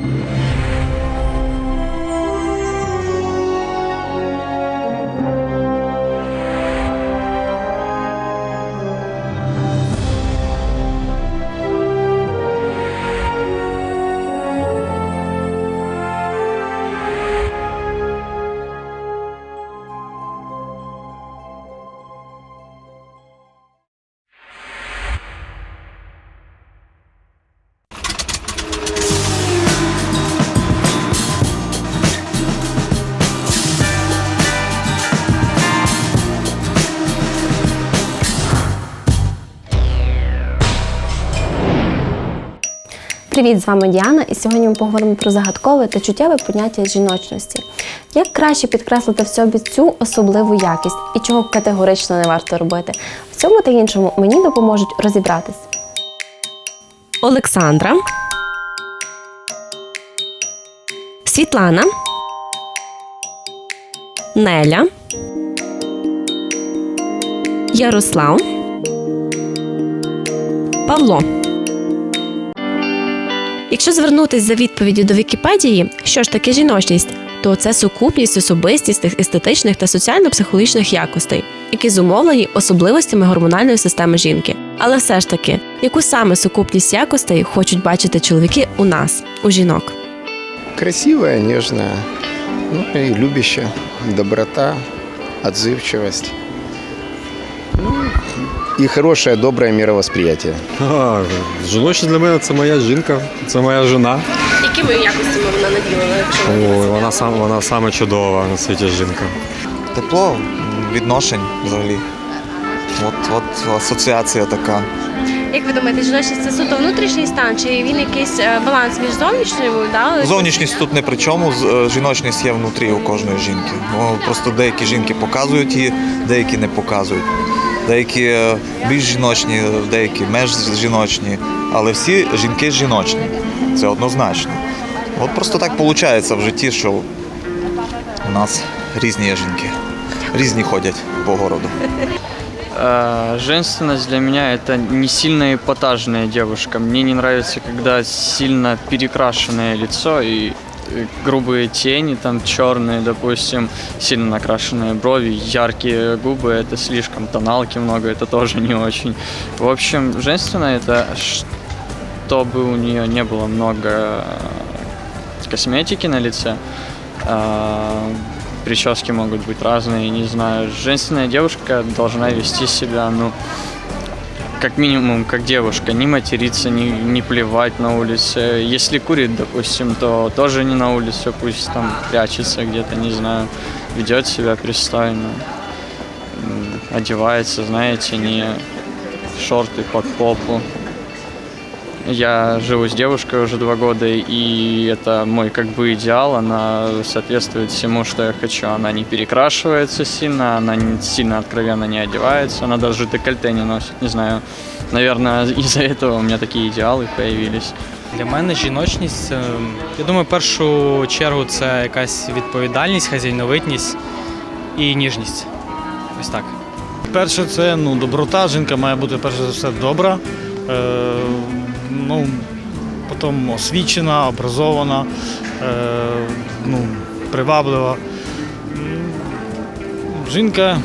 Bye. Привіт, з вами Діана, і сьогодні ми поговоримо про загадкове та чуттєве поняття жіночності. Як краще підкреслити в собі цю особливу якість і чого категорично не варто робити? В цьому та іншому мені допоможуть розібратись. Олександра. Світлана. Неля. Ярослав. Павло. Якщо звернутися за відповіддю до Вікіпедії, що ж таке жіночність, то це сукупність особистісних, естетичних та соціально-психологічних якостей, які зумовлені особливостями гормональної системи жінки. Але все ж таки, яку саме сукупність якостей хочуть бачити чоловіки у нас, у жінок? Красивая, нежная, ну и любящая, доброта, отзывчивость. Ну, и хорошее, доброе мировосприятие. А, жіночність для мене це моя жінка, це моя жена. Якими якостями вона наділена, якщо Ой, вона сам вона саме чудова на світі жінка. Тепло відношень взагалі. От, от асоціація така. Як ви думаєте, жіночність це суто внутрішній стан, чи він якийсь е, баланс між зовнішньою? Да? Зовнішність тут не при чому, е, жіночність є внутрі у кожної жінки. Ну, просто деякі жінки показують її, деякі не показують Деякі е, більш жіночні, деякі менш жіночні, але всі жінки жіночні. Це однозначно. От просто так виходить в житті, що у нас різні є жінки. Різні ходять по городу. Э, Женственность для меня это не сильно эпатажная девушка. Мне не нравится, когда сильно перекрашенное лицо и э, грубые тени, там черные, допустим, сильно накрашенные брови, яркие губы, это слишком, тоналки много, это тоже не очень. В общем, женственное это чтобы у нее не было много э, косметики на лице. А, Прически могут быть разные, не знаю. Женственная девушка должна вести себя, ну, как минимум, как девушка. Не материться, не, не плевать на улице. Если курит, допустим, то тоже не на улице, пусть там прячется где-то, не знаю. Ведет себя пристойно. М, Одевается, знаете, не шорты под попу. Я живу с девушкой уже два года, и это мой как бы идеал. Она соответствует всему, что я хочу. Она не перекрашивается сильно, она не, сильно откровенно не одевается, она даже декольте не носит. Не знаю, наверное, из-за этого у меня такие идеалы появились. Для мене жіночність, е, я думаю, в першу чергу це якась відповідальність, хазяйновитність і ніжність. Ось так. Перше, це ну, доброта. Жінка має бути перш за все добра. Ну, потім освічена, образована, е, ну, приваблива. Жінка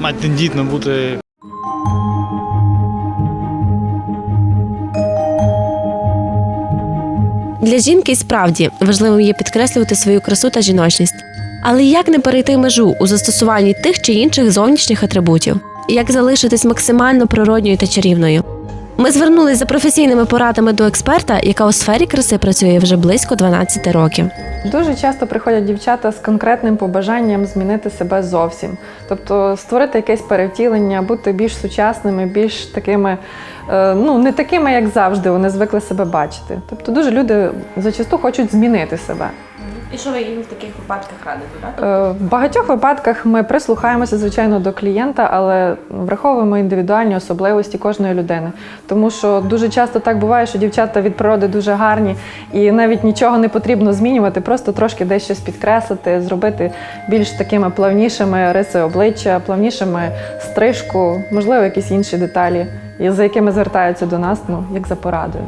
має тендітно бути Для жінки справді важливим є підкреслювати свою красу та жіночність. Але як не перейти межу у застосуванні тих чи інших зовнішніх атрибутів? Як залишитись максимально природньою та чарівною? Ми звернулись за професійними порадами до експерта, яка у сфері краси працює вже близько 12 років. Дуже часто приходять дівчата з конкретним побажанням змінити себе зовсім, тобто створити якесь перевтілення, бути більш сучасними, більш такими, е, ну не такими, як завжди, вони звикли себе бачити. Тобто дуже люди зачасту хочуть змінити себе. І що ви їм в таких випадках радите? Е, В багатьох випадках ми прислухаємося, звичайно, до клієнта, але враховуємо індивідуальні особливості кожної людини. Тому що дуже часто так буває, що дівчата від природи дуже гарні і навіть нічого не потрібно змінювати, просто трошки десь щось підкреслити, зробити більш такими плавнішими риси обличчя, плавнішими стрижку, можливо, якісь інші деталі, за якими звертаються до нас, ну як за порадою.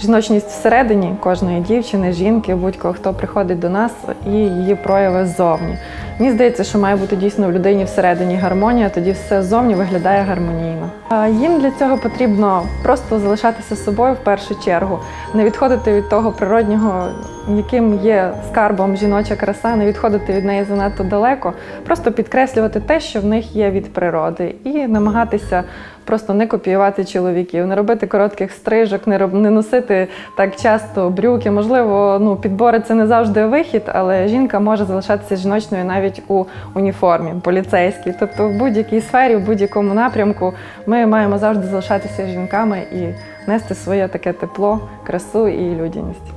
Жіночність всередині кожної дівчини, жінки, будь-кого хто приходить до нас, і її прояви ззовні. Мені здається, що має бути дійсно в людині всередині гармонія, тоді все ззовні виглядає гармонійно. Їм для цього потрібно просто залишатися собою в першу чергу, не відходити від того природнього, яким є скарбом жіноча краса, не відходити від неї занадто далеко, просто підкреслювати те, що в них є від природи, і намагатися просто не копіювати чоловіків, не робити коротких стрижок, не роб... не носити так часто брюки. Можливо, ну підбори це не завжди вихід, але жінка може залишатися жіночною навіть у уніформі поліцейській. Тобто, в будь-якій сфері, в будь-якому напрямку ми маємо завжди залишатися жінками і нести своє таке тепло, красу і людяність.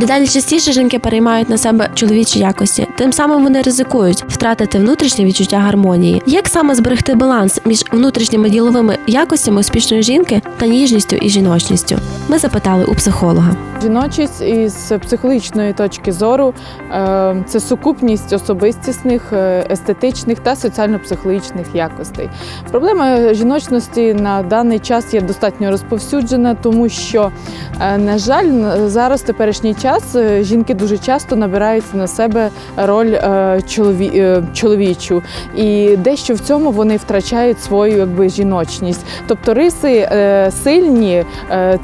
Дедалі частіше жінки переймають на себе чоловічі якості, тим самим вони ризикують втратити внутрішнє відчуття гармонії. Як саме зберегти баланс між внутрішніми діловими якостями успішної жінки та ніжністю і жіночністю? Ми запитали у психолога. Жіночість із психологічної точки зору е, це сукупність особистісних, е, естетичних та соціально-психологічних якостей. Проблема жіночності на даний час є достатньо розповсюджена, тому що, е, на жаль, зараз теперішній час е, жінки дуже часто набирають на себе роль е, чолові, е, чоловічу, і дещо в цьому вони втрачають свою якби жіночність. Тобто риси сильні,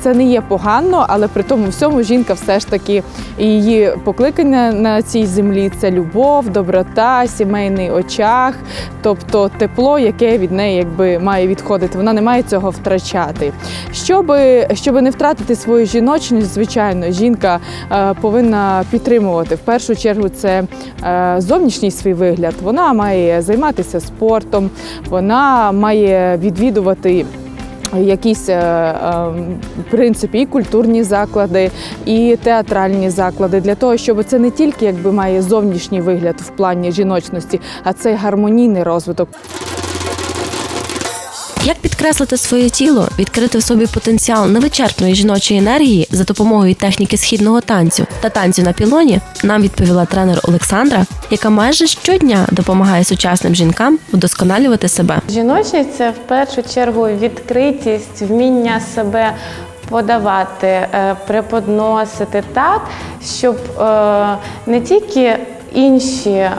це не є погано, але при тому всьому жінка все ж таки її покликання на цій землі це любов, доброта, сімейний очах, тобто тепло, яке від неї якби має відходити. Вона не має цього втрачати. Щоби, щоби не втратити свою жіночність, звичайно, жінка повинна підтримувати в першу чергу це е, зовнішній свій вигляд. Вона має займатися спортом, вона має відвідувати. Якісь е, е, в принципі і культурні заклади, і театральні заклади для того, щоб це не тільки якби має зовнішній вигляд в плані жіночності, а це гармонійний розвиток. Як підкреслити своє тіло, відкрити в собі потенціал невичерпної жіночої енергії за допомогою техніки східного танцю та танцю на пілоні, нам відповіла тренер Олександра, яка майже щодня допомагає сучасним жінкам вдосконалювати себе. Жіночність це в першу чергу відкритість, вміння себе подавати, е, преподносити так, щоб е, не тільки інші е,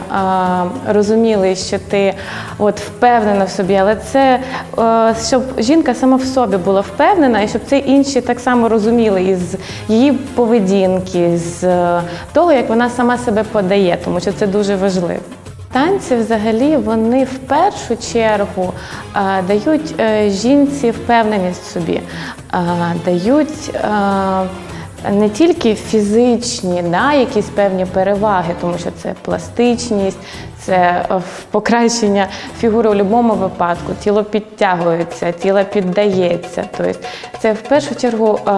розуміли, що ти от впевнена в собі, але це е, щоб жінка сама в собі була впевнена, і щоб це інші так само розуміли із її поведінки, з е, того, як вона сама себе подає, тому що це дуже важливо. Танці взагалі вони в першу чергу е, дають е, жінці впевненість в собі, е, дають е, не тільки фізичні, да, якісь певні переваги, тому що це пластичність, це е, покращення фігури у будь-якому випадку. Тіло підтягується, тіло піддається. Тобто це в першу чергу е,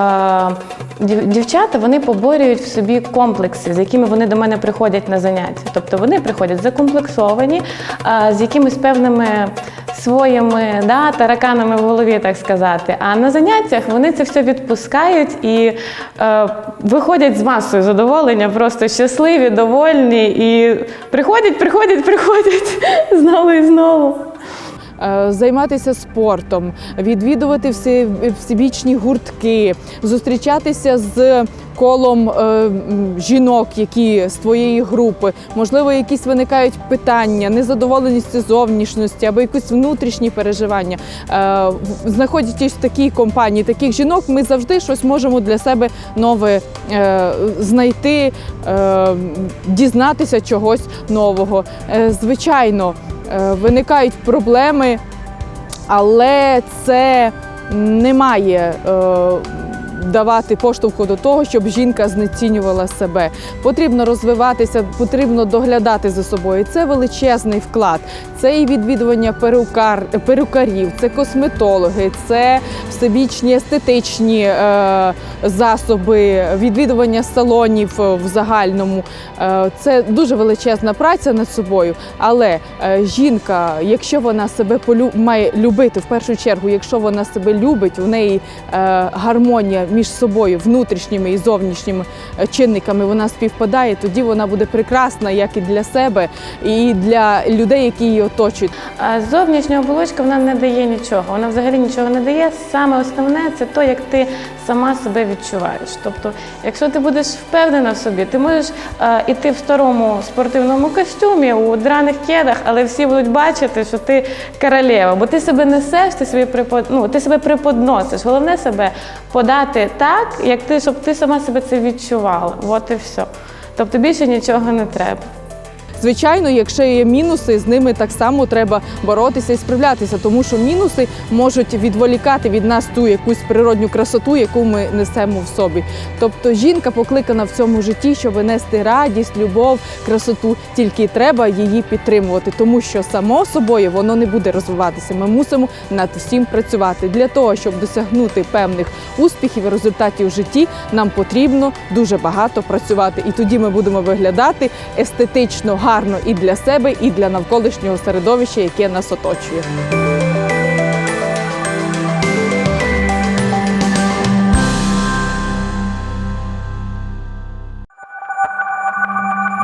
дівчата вони поборюють в собі комплекси, з якими вони до мене приходять на заняття. Тобто вони приходять закомплексовані, з якимись певними своїми да, тараканами в голові, так сказати. А на заняттях вони це все відпускають і е, виходять з масою задоволення, просто щасливі, довольні і приходять, приходять, приходять знову і знову. Е, Займатися спортом, відвідувати всі, всебічні гуртки, зустрічатися з колом е, жінок, які з твоєї групи, можливо, якісь виникають питання, незадоволеність зовнішності або якісь внутрішні переживання. Е, Знаходячись в такій компанії таких жінок, ми завжди щось можемо для себе нове знайти, дізнатися чогось нового. Звичайно, виникають проблеми, але це не має е, давати поштовху до того, щоб жінка знецінювала себе. Потрібно розвиватися, потрібно доглядати за собою. Це величезний вклад. Це і відвідування перукар, перукарів, це косметологи, це всебічні естетичні е, засоби, відвідування салонів в загальному. Е, це дуже величезна праця над собою. Але е, жінка, якщо вона себе полю... має любити в першу чергу, якщо вона себе любить, в неї е, гармонія між собою внутрішніми і зовнішніми е, чинниками вона співпадає, тоді вона буде прекрасна як і для себе, і для людей, які її оточують. А зовнішня оболочка вона не дає нічого. Вона взагалі нічого не дає. Саме основне це то, як ти сама себе відчуваєш. Тобто, якщо ти будеш впевнена в собі, ти можеш е, іти в старому спортивному костюмі у драних кедах, але всі будуть бачити, що ти королева, бо ти себе несеш, ти собі припод... ну, ти себе приподносиш. Головне себе подати так, як ти, щоб ти сама себе це відчувала. От і все. Тобто більше нічого не треба. Звичайно, якщо є мінуси, з ними так само треба боротися і справлятися, тому що мінуси можуть відволікати від нас ту якусь природню красоту, яку ми несемо в собі. Тобто жінка покликана в цьому житті, щоб нести радість, любов, красоту, тільки треба її підтримувати, тому що само собою воно не буде розвиватися. Ми мусимо над всім працювати. Для того, щоб досягнути певних успіхів і результатів в житті, нам потрібно дуже багато працювати. І тоді ми будемо виглядати естетично гарно і для себе, і для навколишнього середовища, яке нас оточує.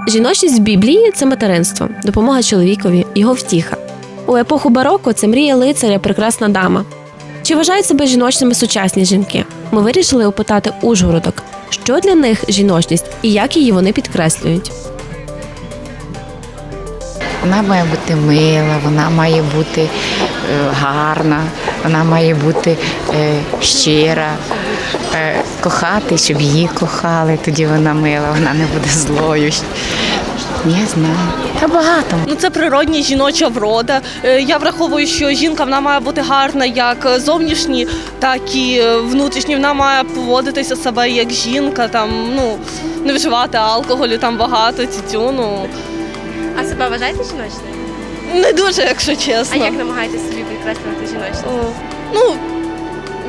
Жіночність в Біблії це материнство, допомога чоловікові, його втіха. У епоху бароко це мрія лицаря, прекрасна дама. Чи вважають себе жіночними сучасні жінки? Ми вирішили опитати ужгородок, що для них жіночність і як її вони підкреслюють. Вона має бути мила, вона має бути е, гарна, вона має бути е, щира, е, кохати, щоб її кохали, тоді вона мила, вона не буде злою. Не знаю. Та багато. Ну це природня жіноча врода. Я враховую, що жінка вона має бути гарна як зовнішні, так і внутрішні. Вона має поводитися себе як жінка, там ну не вживати алкоголю там багато, тютюну. А себе вважаєте жіночною? Не дуже, якщо чесно. А як намагаєтесь собі підкреслювати жіночність? О, Ну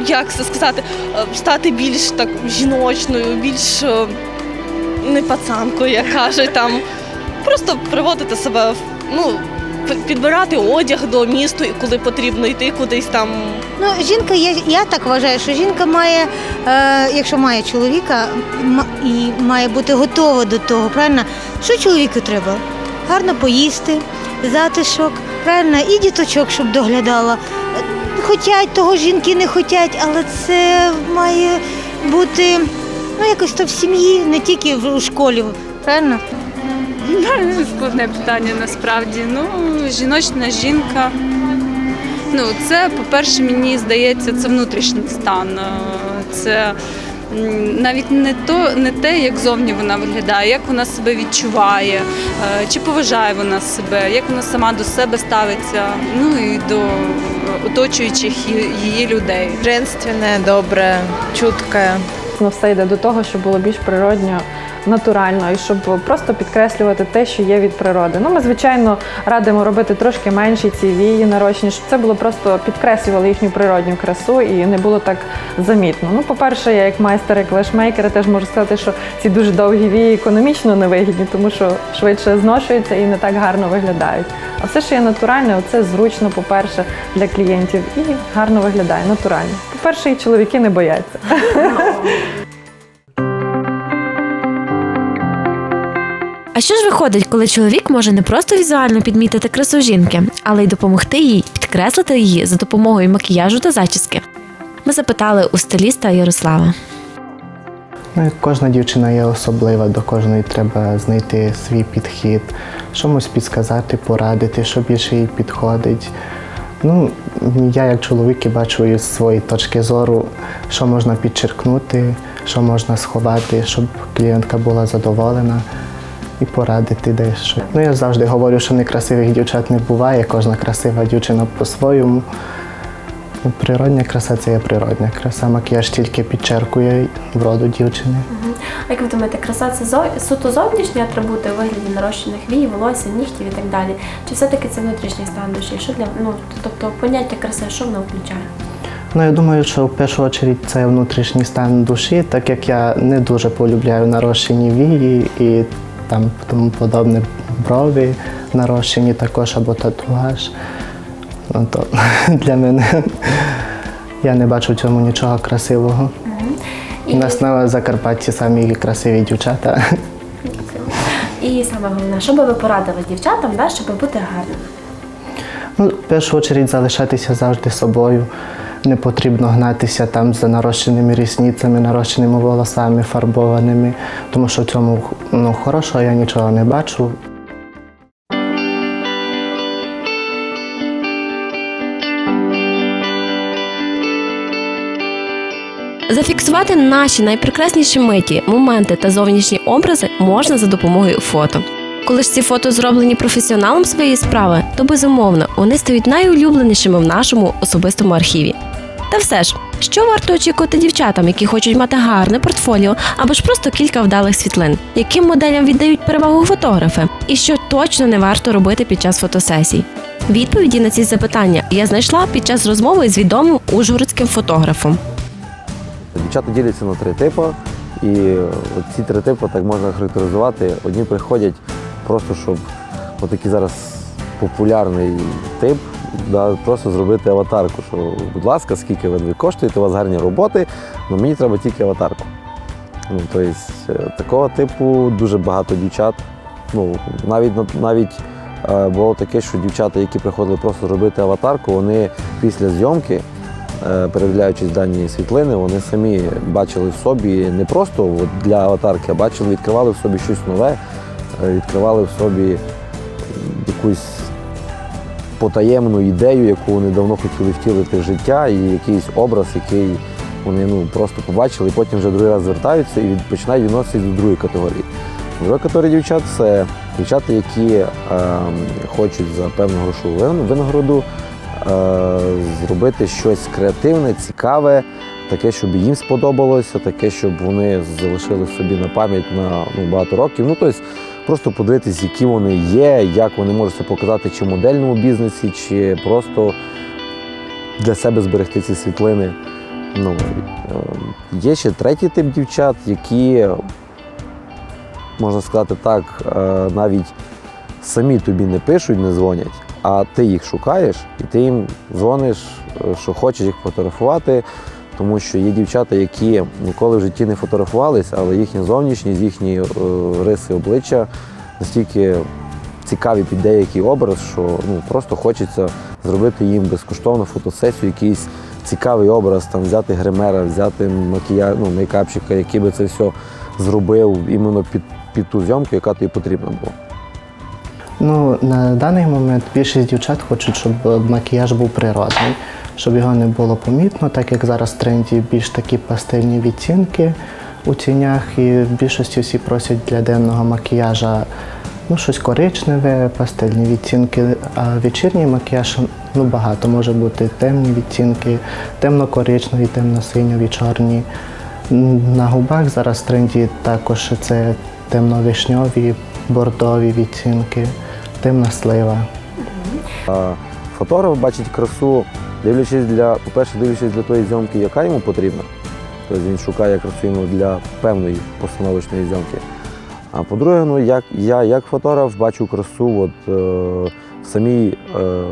як це сказати, е, стати більш так жіночною, більш е, не пацанкою, як кажуть там. Просто приводити себе в ну. п- Підбирати одяг до місту, і коли потрібно йти кудись там Ну, жінка, я, я так вважаю, що жінка має, е, якщо має чоловіка, м- і має бути готова до того, правильно? Що чоловіку треба? Гарно поїсти, затишок, правильно, і діточок, щоб доглядала. Хотять, того жінки не хотять, але це має бути ну, якось то в сім'ї, не тільки в школі, правильно? Складне питання насправді. Ну, жіночна жінка. Ну, це, по-перше, мені здається, це внутрішній стан. Це навіть не то, не те, як зовні вона виглядає, як вона себе відчуває, е, чи поважає вона себе, як вона сама до себе ставиться, ну і до оточуючих її- її людей. Женственне, добре, чутке. Ну, все йде до того, щоб було більш природньо, натурально, і щоб просто підкреслювати те, що є від природи. Ну, ми, звичайно, радимо робити трошки менші ці вії нарощені, щоб це було просто підкреслювало їхню природню красу і не було так замітно. Ну, по-перше, я як майстер, як лешмейкер, теж можу сказати, що ці дуже довгі вії економічно невигідні, тому що швидше зношуються і не так гарно виглядають. А все, що є натуральне, це зручно, по-перше, для клієнтів і гарно виглядає, натурально. По-перше, і чоловіки не бояться. А що ж виходить, коли чоловік може не просто візуально підмітити красу жінки, але й допомогти їй підкреслити її за допомогою макіяжу та зачіски? Ми запитали у стиліста Ярослава. Ну, кожна дівчина є особлива, до кожної треба знайти свій підхід, чомусь підсказати, порадити, що більше їй підходить. Ну, я як чоловік і бачу із своєї точки зору, що можна підчеркнути, що можна сховати, щоб клієнтка була задоволена і порадити дещо. Ну, я завжди говорю, що некрасивих дівчат не буває, кожна красива дівчина по-своєму. Ну, Природня краса це є природня краса. Макіяж тільки підчеркує вроду дівчини. А як ви думаєте, краса це зо- суто зовнішні атрибути у вигляді нарощених вій, волосся, нігтів і так далі? Чи все-таки це внутрішній стан душі? Що для ну тобто поняття краси, що воно включає? Ну, я думаю, що в першу чергу це внутрішній стан душі, так як я не дуже полюбляю нарощені вії і там тому подобне брови нарощені також або татуаж. Ну, то для мене я не бачу в цьому нічого красивого. У нас на Закарпатті самі красиві дівчата. І саме головне, що би ви порадили дівчатам, да, щоб бути гарними? Ну, в першу чергу залишатися завжди собою. Не потрібно гнатися там за нарощеними рісницями, нарощеними волосами, фарбованими, тому що цьому ну, хорошого я нічого не бачу. Зафіксувати наші найпрекрасніші миті, моменти та зовнішні образи можна за допомогою фото. Коли ж ці фото зроблені професіоналом своєї справи, то безумовно вони стають найулюбленішими в нашому особистому архіві. Та все ж, що варто очікувати дівчатам, які хочуть мати гарне портфоліо або ж просто кілька вдалих світлин, яким моделям віддають перевагу фотографи, і що точно не варто робити під час фотосесій? Відповіді на ці запитання я знайшла під час розмови з відомим ужгородським фотографом. Дівчата діляться на три типи, і ці три типи так можна характеризувати. Одні приходять просто, щоб отакий зараз популярний тип, да, просто зробити аватарку. Що, будь ласка, скільки ви коштуєте, у вас гарні роботи, але мені треба тільки аватарку. Ну, тобто, такого типу дуже багато дівчат. Ну, навіть навіть е, було таке, що дівчата, які приходили просто зробити аватарку, вони після зйомки е, передивляючись дані світлини, вони самі бачили в собі не просто от для аватарки, а бачили, відкривали в собі щось нове, відкривали в собі якусь потаємну ідею, яку вони давно хотіли втілити в життя, і якийсь образ, який вони ну, просто побачили, і потім вже другий раз звертаються і починають відноситися до другої категорії. Друга категорія дівчат це дівчата, які е, хочуть за певну грошову винагороду е, зробити щось креативне, цікаве, таке, щоб їм сподобалося, таке, щоб вони залишили собі на пам'ять на ну, багато років. Ну, тобто, просто подивитись, які вони є, як вони можуть себе показати чи в модельному бізнесі, чи просто для себе зберегти ці світлини. Ну, е, є ще третій тип дівчат, які, можна сказати так, е, навіть самі тобі не пишуть, не дзвонять, а ти їх шукаєш і ти їм дзвониш, е, що хочеш їх фотографувати. Тому що є дівчата, які ніколи в житті не фотографувалися, але їхня зовнішність, їхні е, риси обличчя настільки цікаві під деякий образ, що ну, просто хочеться зробити їм безкоштовну фотосесію, якийсь цікавий образ, там, взяти гримера, взяти макія... ну, мейкапчика, який би це все зробив іменно під, під ту зйомку, яка тобі потрібна була. Ну, на даний момент більшість дівчат хочуть, щоб е, макіяж був природний, щоб його не було помітно, так як зараз в тренді більш такі пастельні відтінки у тінях, і в більшості всі просять для денного макіяжа ну, щось коричневе, пастельні відтінки, а вечірній макіяж ну, багато. Може бути темні відтінки, темно-коричневі, темно-синьові, чорні. На губах зараз в тренді також це темно-вишньові, бордові відтінки, темна слива. Фотограф бачить красу, дивлячись для, по-перше, дивлячись для тої зйомки, яка йому потрібна. Тобто він шукає іменно для певної постановочної зйомки. А по-друге, ну як я як фотограф бачу красу от, е, самій е,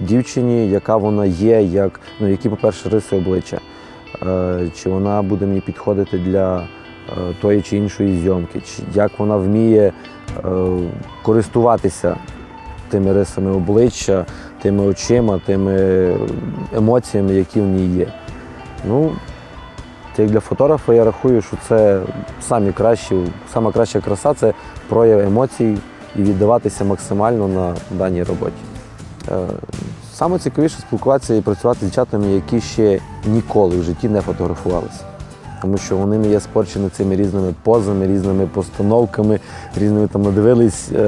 дівчині, яка вона є, як, ну, які, по-перше, риси обличчя. Е, чи вона буде мені підходити для е, тої чи іншої зйомки, чи як вона вміє е, користуватися тими рисами обличчя, тими очима, тими емоціями, які в ній є. Ну, як для фотографа я рахую, що це самі кращі, сама краща краса це прояв емоцій і віддаватися максимально на даній роботі. Е, Саме цікавіше спілкуватися і працювати з дівчатами, які ще ніколи в житті не фотографувалися. Тому що вони є спорчені цими різними позами, різними постановками, різними там надивились е,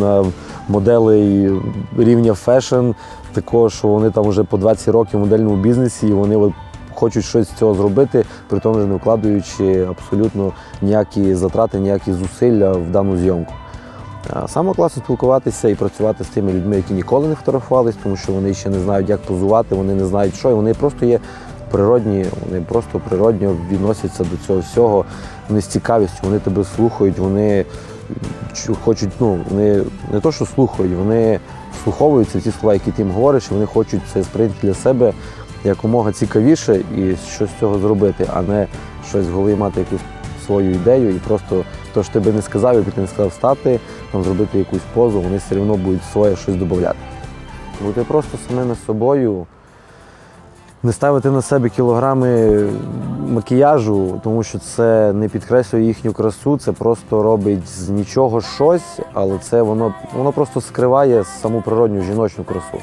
на моделей рівня фешн, такого, що вони там вже по 20 років в модельному бізнесі, і вони от хочуть щось з цього зробити, при тому ж не вкладаючи абсолютно ніякі затрати, ніякі зусилля в дану зйомку. Саме класно спілкуватися і працювати з тими людьми, які ніколи не фотографувались, тому що вони ще не знають, як позувати, вони не знають, що, і вони просто є природні, вони просто природньо відносяться до цього всього. Вони з цікавістю, вони тебе слухають, вони хочуть, ну, вони не то, що слухають, вони вслуховуються в ті слова, які ти їм говориш, і вони хочуть це сприйняти для себе якомога цікавіше і щось з цього зробити, а не щось в голові мати якусь свою ідею і просто то, що ти би не сказав, якби ти не сказав стати, там зробити якусь позу, вони все одно будуть своє щось додати. Бути просто самими собою, не ставити на себе кілограми макіяжу, тому що це не підкреслює їхню красу, це просто робить з нічого щось, але це воно, воно просто скриває саму природню жіночну красу.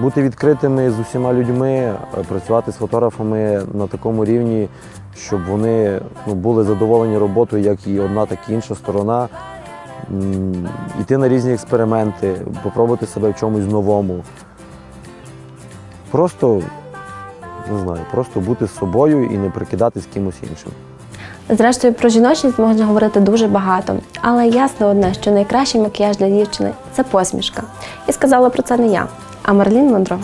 Бути відкритими з усіма людьми, е, працювати з фотографами на такому рівні, щоб вони ну, були задоволені роботою, як і одна, так і інша сторона. М, Іти на різні експерименти, попробувати себе в чомусь новому. Просто, не знаю, просто бути з собою і не прикидатись кимось іншим. Зрештою, про жіночність можна говорити дуже багато, але ясно одне, що найкращий макіяж для дівчини це посмішка. І сказала про це не я, а Марлін Мондро.